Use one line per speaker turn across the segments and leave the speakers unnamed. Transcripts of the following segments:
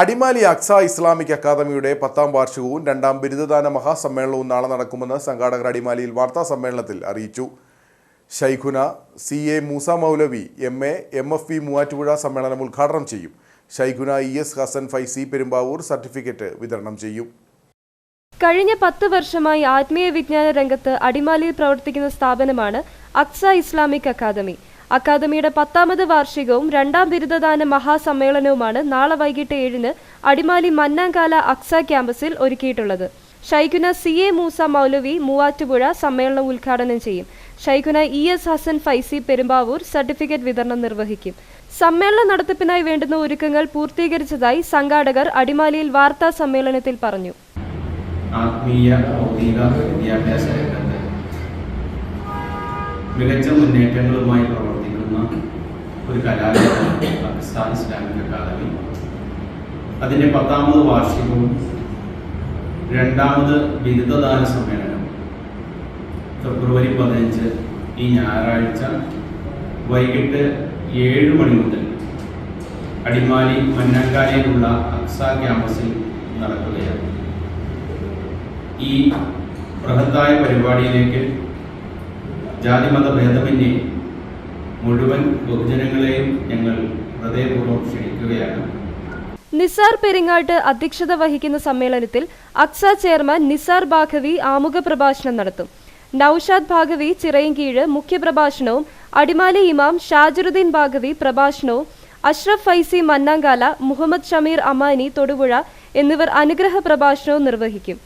അടിമാലി അക്സ Islamic അക്കാദമിയുടെ പത്താം വാർഷികവും രണ്ടാം ബിരുദദാന മഹാസമ്മേളനവും നാളെ നടക്കുമെന്ന് സംഘാടകർ അടിമാലിയിൽ വാർത്താ സമ്മേളനത്തിൽ അറിയിച്ചു. Shaikhuna C A Moosa Moulavi M A M F P Muvattupuzha സമ്മേളനം ഉദ്ഘാടനം ചെയ്യും. Shaikhuna E S Hasan Faizy Perumbavoor certificate വിതരണം ചെയ്യും.
കഴിഞ്ഞ പത്ത് വർഷമായി ആത്മീയ വിജ്ഞാന രംഗത്ത് അടിമാലിയിൽ പ്രവർത്തിക്കുന്ന സ്ഥാപനമാണ് അക്സ ഇസ്ലാമിക് അക്കാദമി. അക്കാദമിയുടെ പത്താമത് വാർഷികവും രണ്ടാം ബിരുദദാന മഹാസമ്മേളനവുമാണ് നാളെ വൈകിട്ട് ഏഴിന് അടിമാലി മന്നാങ്കാല അക്സ ക്യാമ്പസിൽ ഒരുക്കിയിട്ടുള്ളത്. ഷൈഖുന സി എ മൂസ മൗലവി മൂവാറ്റുപുഴ സമ്മേളനം ഉദ്ഘാടനം ചെയ്യും. Shaikhuna E S Hasan Faizy Perumbavoor certificate വിതരണം നിർവഹിക്കും. സമ്മേളന നടത്തിപ്പിനായി വേണ്ടുന്ന ഒരുക്കങ്ങൾ പൂർത്തീകരിച്ചതായി സംഘാടകർ അടിമാലിയിൽ വാർത്താ സമ്മേളനത്തിൽ പറഞ്ഞു.
ആത്മീയ ഭൗതിക വിദ്യാഭ്യാസ രംഗത്ത് മികച്ച മുന്നേറ്റങ്ങളുമായി പ്രവർത്തിക്കുന്ന ഒരു കലാലയമാണ് പാകിസ്ഥാൻ ഇസ്ലാമിക് അക്കാദമി. അതിന്റെ പത്താമത് വാർഷികവും രണ്ടാമത് ബിരുദദാന സമ്മേളനം. ഫെബ്രുവരി പതിനഞ്ച് ഈ ഞായറാഴ്ച വൈകിട്ട് ഏഴ് മണി മുതൽ അടിമാലി മന്നങ്കാലയിലുള്ള അക്സ ക്യാമ്പസിൽ നടക്കുകയാണ്. ഈ ബൃഹത്തായ പരിപാടിയിലേക്ക് ജാതിമത ഭേദമന്യേ മുഴുവൻ ബഹുജനങ്ങളെയും ഞങ്ങൾ ഹൃദയപൂർവം ക്ഷണിക്കുകയാണ്.
നിസാർ പെരിങ്ങാട്ട് അധ്യക്ഷത വഹിക്കുന്ന സമ്മേളനത്തിൽ അക്സ ചെയർമാൻ നിസാർ ബാഖവി ആമുഖ പ്രഭാഷണം നടത്തും. നൌഷാദ് ഭാഗവി ചിറയൻകീഴ് മുഖ്യപ്രഭാഷണവും അടിമാലി ഇമാം ഷാജുറുദ്ദീൻ ഭാഗവി പ്രഭാഷണവും അഷ്റഫ് ഫൈസി മന്നാങ്കാല മുഹമ്മദ് ഷമീർ അമാനി തൊടുപുഴ എന്നിവർ അനുഗ്രഹ പ്രഭാഷണവും നിർവഹിക്കും.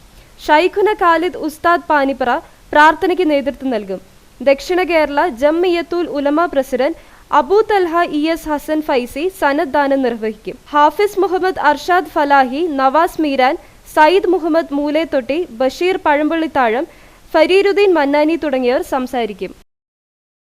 ഷൈഖുന ഖാലിദ് ഉസ്താദ് പാനിപ്പറ പ്രാർത്ഥനയ്ക്ക് നേതൃത്വം നൽകും. Dakshina Kerala Jamiyyathul Ulama president Abu Talha E S Hasan Faizi സനദ് ദാനം നിർവഹിക്കും. ഹാഫിസ് മുഹമ്മദ് അർഷാദ് ഫലാഹി നവാസ് മീരാൻ സയ്യിദ് മുഹമ്മദ് മൂലേത്തൊട്ടി ബഷീർ പഴമ്പള്ളിത്താഴം ഫരീരുദ്ദീൻ മന്നാനി തുടങ്ങിയവർ സംസാരിക്കും.